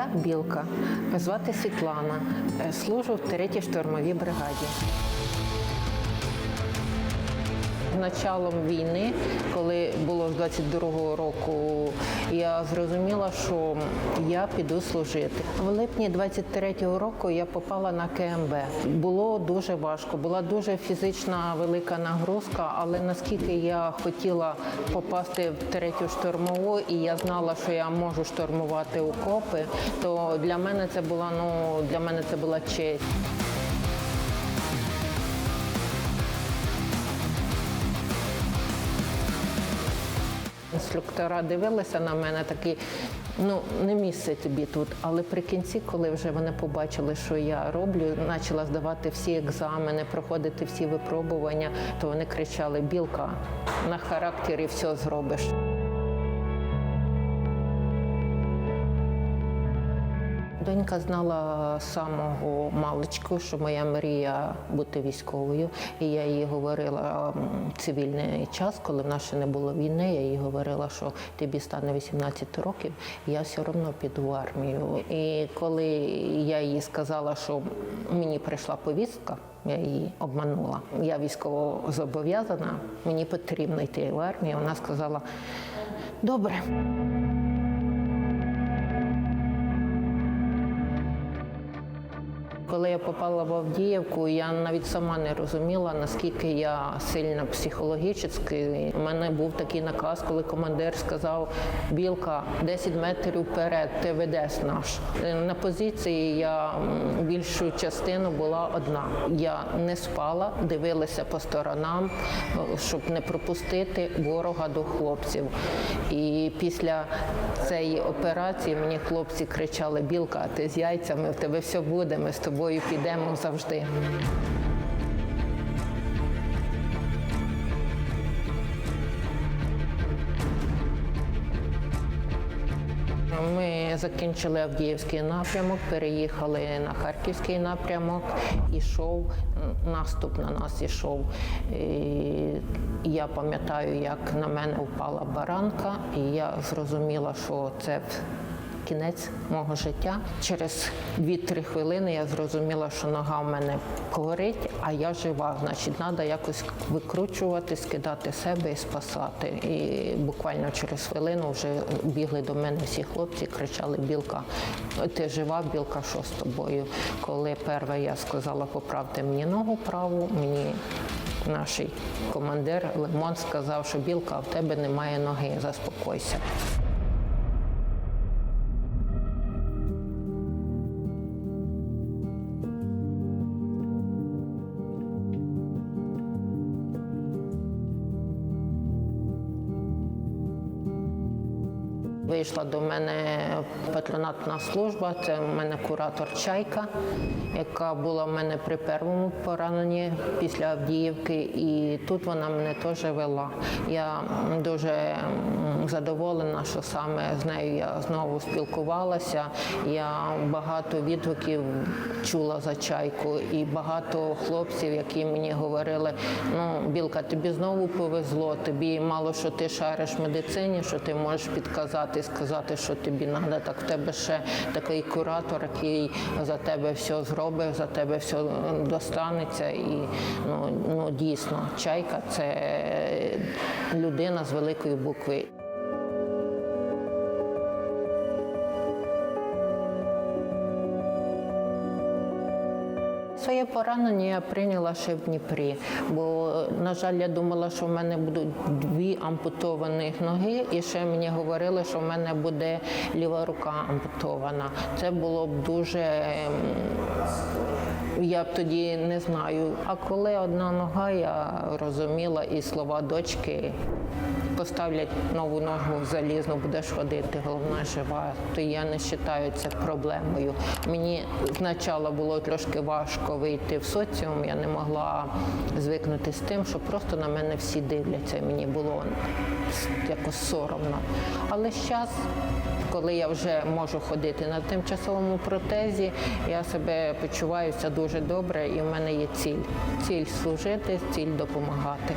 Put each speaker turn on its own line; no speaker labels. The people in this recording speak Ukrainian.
Я білка, звати Світлана, Е, служу в 3-й штурмовій бригаді. Началом війни, коли було з 22-го року, я зрозуміла, що я піду служити. В липні 23-го року я попала на КМБ. Було дуже важко, була дуже фізична велика нагрузка, але наскільки я хотіла попасти в третю штурмову, і я знала, що я можу штурмувати окопи, то для мене це була ну для мене це була честь. Інструктора дивилися на мене такі, ну не місце тобі тут. Але при кінці, коли вже вони побачили, що я роблю, почала здавати всі екзамени, проходити всі випробування, то вони кричали: Білка, на характері все зробиш. Донька знала самого маличку, що моя мрія бути військовою. І я їй говорила цивільний час, коли в нас ще не було війни. Я їй говорила, що тобі стане 18 років, я все одно піду в армію. І коли я їй сказала, що мені прийшла повістка. Я її обманула. Я військово зобов'язана, мені потрібно йти в армію. Вона сказала: добре. Коли я попала в Авдіївку, я навіть сама не розуміла, наскільки я сильна психологічно. У мене був такий наказ, коли командир сказав: Білка, 10 метрів вперед, ти ведеш наш. На позиції я більшу частину була одна. Я не спала, дивилася по сторонам, щоб не пропустити ворога до хлопців. І після цієї операції мені хлопці кричали: Білка, ти з яйцями, в тебе все буде, ми з тобою підемо завжди. Ми закінчили Авдіївський напрямок, переїхали на Харківський напрямок. Ішов наступ на нас ішов. І я пам'ятаю, як на мене впала баранка, і я зрозуміла, що це кінець мого життя. Через 2-3 хвилини я зрозуміла, що нога в мене горить, а я жива. Значить, треба якось викручувати, скидати себе і спасати. І буквально через хвилину вже бігли до мене всі хлопці, кричали Білка, ти жива, білка, що з тобою? Коли перше я сказала, поправте мені ногу праву, мені наш командир Лимон сказав, що білка, в тебе немає ноги, заспокойся. Вийшла до мене патронатна служба, це в мене куратор Чайка, яка була в мене при першому пораненні після Авдіївки, і тут вона мене теж вела. Я дуже задоволена, що саме з нею я знову спілкувалася. Я багато відгуків чула за чайку, і багато хлопців, які мені говорили: ну, Білка, тобі знову повезло, тобі мало що ти шариш в медицині, що ти можеш підказати, сказати, що тобі треба. Так в тебе ще такий куратор, який за тебе все зробить, за тебе все достанеться. І ну, ну дійсно, чайка це людина з великої букви. Своє поранення я прийняла ще в Дніпрі, бо, на жаль, я думала, що в мене будуть дві ампутованих ноги, і ще мені говорили, що в мене буде ліва рука ампутована. Це було б дуже. ем, Я б тоді не знаю. А коли одна нога, я розуміла і слова дочки. Поставлять нову ногу залізну, будеш ходити, головна жива, то я не вважаю це проблемою. Мені спочатку було трошки важко вийти в соціум, я не могла звикнути з тим, що просто на мене всі дивляться. Мені було якось соромно. Але зараз, коли я вже можу ходити на тимчасовому протезі, я себе почуваюся дуже добре і в мене є ціль. Ціль служити, ціль допомагати.